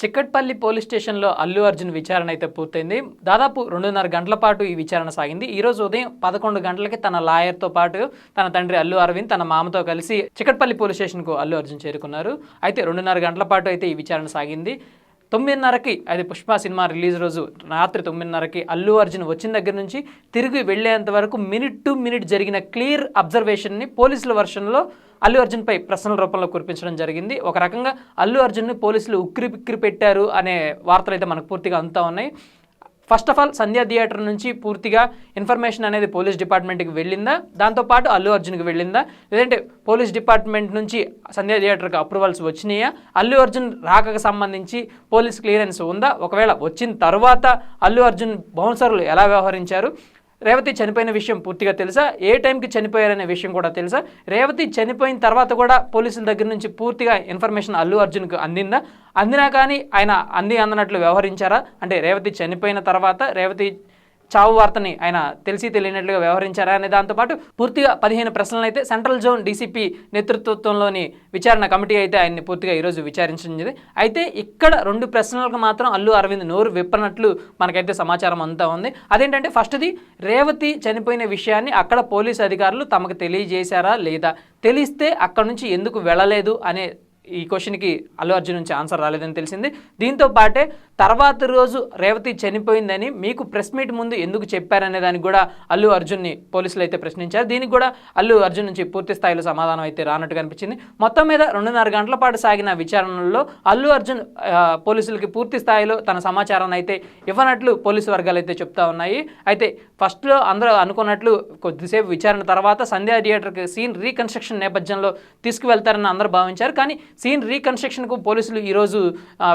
Chikkadpally police స్టేషన్లో అల్లు అర్జున్ విచారణ అయితే పూర్తయింది. దాదాపు రెండున్నర గంటల పాటు ఈ విచారణ సాగింది. ఈ రోజు ఉదయం పదకొండు గంటలకి తన లాయర్తో పాటు తన తండ్రి అల్లు అరవింద్ తన మామతో కలిసి చిక్కట్పల్లి పోలీస్ స్టేషన్కు అల్లు అర్జున్ చేరుకున్నారు. అయితే రెండున్నర గంటల పాటు అయితే ఈ విచారణ సాగింది. తొమ్మిదిన్నరకి అది పుష్ప సినిమా రిలీజ్ రోజు రాత్రి తొమ్మిదిన్నరకి అల్లు అర్జున్ వచ్చిన దగ్గర నుంచి తిరిగి వెళ్ళేంత వరకు మినిట్ టు మినిట్ జరిగిన క్లియర్ అబ్జర్వేషన్ని పోలీసుల వర్షన్లో అల్లు అర్జున్పై ప్రశ్నల రూపంలో కురిపించడం జరిగింది. ఒక రకంగా అల్లు అర్జున్ని పోలీసులు ఉక్కిరి పిక్కిరి పెట్టారు అనే వార్తలు అయితే మనకు పూర్తిగా అందుతా ఉన్నాయి. First of all Sandhya theatre నుంచి పూర్తిగా ఇన్ఫర్మేషన్ అనేది పోలీస్ డిపార్ట్మెంట్కి వెళ్ళిందా? దాంతోపాటు అల్లు అర్జున్కి వెళ్ళిందా? లేదంటే పోలీస్ డిపార్ట్మెంట్ నుంచి సంధ్యా థియేటర్కి అప్రూవల్స్ వచ్చినాయా? అల్లు అర్జున్ రాకకు సంబంధించి పోలీస్ క్లియరెన్స్ ఉందా? ఒకవేళ వచ్చిన తర్వాత అల్లు అర్జున్ బౌన్సర్లు ఎలా వ్యవహరించారు? రేవతి చనిపోయిన విషయం పూర్తిగా తెలుసా? ఏ టైంకి చనిపోయారనే విషయం కూడా తెలుసా? రేవతి చనిపోయిన తర్వాత కూడా పోలీసుల దగ్గర నుంచి పూర్తిగా ఇన్ఫర్మేషన్ అల్లు అర్జున్కు అందిందా? అందినా కానీ ఆయన అంది అందనట్లు వ్యవహరించారా? అంటే రేవతి చనిపోయిన తర్వాత రేవతి చావు వార్తని ఆయన తెలిసి తెలియనట్లుగా వ్యవహరించారా అనే దాంతోపాటు పూర్తిగా పదిహేను ప్రశ్నలు అయితే సెంట్రల్ జోన్ డీసీపీ నేతృత్వంలోని విచారణ కమిటీ అయితే ఆయన్ని పూర్తిగా ఈరోజు విచారించింది అయితే ఇక్కడ రెండు ప్రశ్నలకు మాత్రం అల్లు అరవింద్ నోరు విప్పనట్లు మనకైతే సమాచారం అంతా ఉంది. అదేంటంటే ఫస్ట్ది రేవతి చనిపోయిన విషయాన్ని అక్కడ పోలీసు అధికారులు తమకు తెలియజేశారా లేదా? తెలిస్తే అక్కడ నుంచి ఎందుకు వెళ్ళలేదు? అనే ఈ క్వశ్చన్కి అల్లు అర్జున్ నుంచి ఆన్సర్ రాలేదని తెలిసింది. దీంతో పాటే తర్వాత రోజు రేవతి చనిపోయిందని మీకు ప్రెస్ మీట్ ముందు ఎందుకు చెప్పారనే దానికి కూడా అల్లు అర్జున్ని పోలీసులు అయితే ప్రశ్నించారు. దీనికి కూడా అల్లు అర్జున్ నుంచి పూర్తి స్థాయిలో సమాధానం అయితే రానట్టు కనిపించింది మొత్తం మీద రెండున్నర గంటల పాటు సాగిన విచారణలో అల్లు అర్జున్ పోలీసులకి పూర్తి స్థాయిలో తన సమాచారాన్ని అయితే ఇవ్వనట్లు పోలీసు వర్గాలు అయితే చెప్తా ఉన్నాయి. అయితే ఫస్ట్లో అందరూ అనుకున్నట్లు కొద్దిసేపు విచారణ తర్వాత సంధ్యా థియేటర్కి సీన్ రీకన్స్ట్రక్షన్ నేపథ్యంలో తీసుకువెళ్తారని అందరూ భావించారు. కానీ సీన్ రీకన్స్ట్రక్షన్కు పోలీసులు ఈరోజు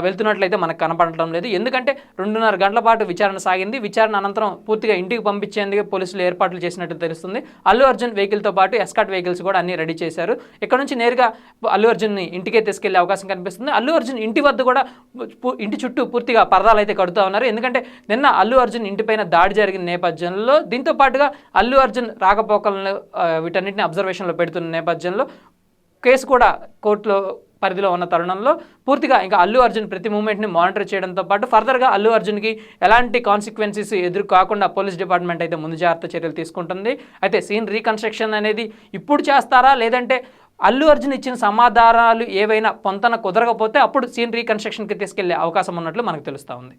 వెళ్తున్నట్లయితే మనకు కనపడటం లేదు. ఎందుకంటే రెండున్నర గంటల పాటు విచారణ సాగింది. విచారణ అనంతరం పూర్తిగా ఇంటికి పంపించేందుకు పోలీసులు ఏర్పాట్లు చేసినట్టు తెలుస్తుంది. అల్లు అర్జున్ వెహికల్తో పాటు ఎస్కాట్ వెహికల్స్ కూడా అన్ని రెడీ చేశారు. ఇక్కడ నుంచి నేరుగా అల్లు అర్జున్ని ఇంటికే తీసుకెళ్ళే అవకాశం కనిపిస్తుంది. అల్లు అర్జున్ ఇంటి వద్ద కూడా ఇంటి చుట్టూ పూర్తిగా పరదాలు అయితే కడుతూ ఉన్నారు. ఎందుకంటే నిన్న అల్లు అర్జున్ ఇంటిపైన దాడి జరిగిన నేపథ్యంలో దీంతో పాటుగా అల్లు అర్జున్ రాకపోకలను ఆ, వీటన్నిటిని అబ్జర్వేషన్లో పెడుతున్న నేపథ్యంలో కేసు కూడా కోర్టులో పరిధిలో ఉన్న తరుణంలో పూర్తిగా ఇంకా అల్లు అర్జున్ ప్రతి మూమెంట్ని మానిటర్ చేయడంతో పాటు ఫర్దర్గా అల్లు అర్జున్కి ఎలాంటి కాన్సిక్వెన్సెస్ ఎదురు కాకుండా పోలీస్ డిపార్ట్మెంట్ అయితే ముందు జాగ్రత్త చర్యలు తీసుకుంటుంది. అయితే సీన్ రీకన్స్ట్రక్షన్ అనేది ఇప్పుడు చేస్తారా? లేదంటే అల్లు అర్జున్ ఇచ్చిన సమాధానాలు ఏవైనా పొంతన కుదరకపోతే అప్పుడు సీన్ రీకన్స్ట్రక్షన్కి తీసుకెళ్ళే అవకాశం ఉన్నట్లు మనకు తెలుస్తూ ఉంది.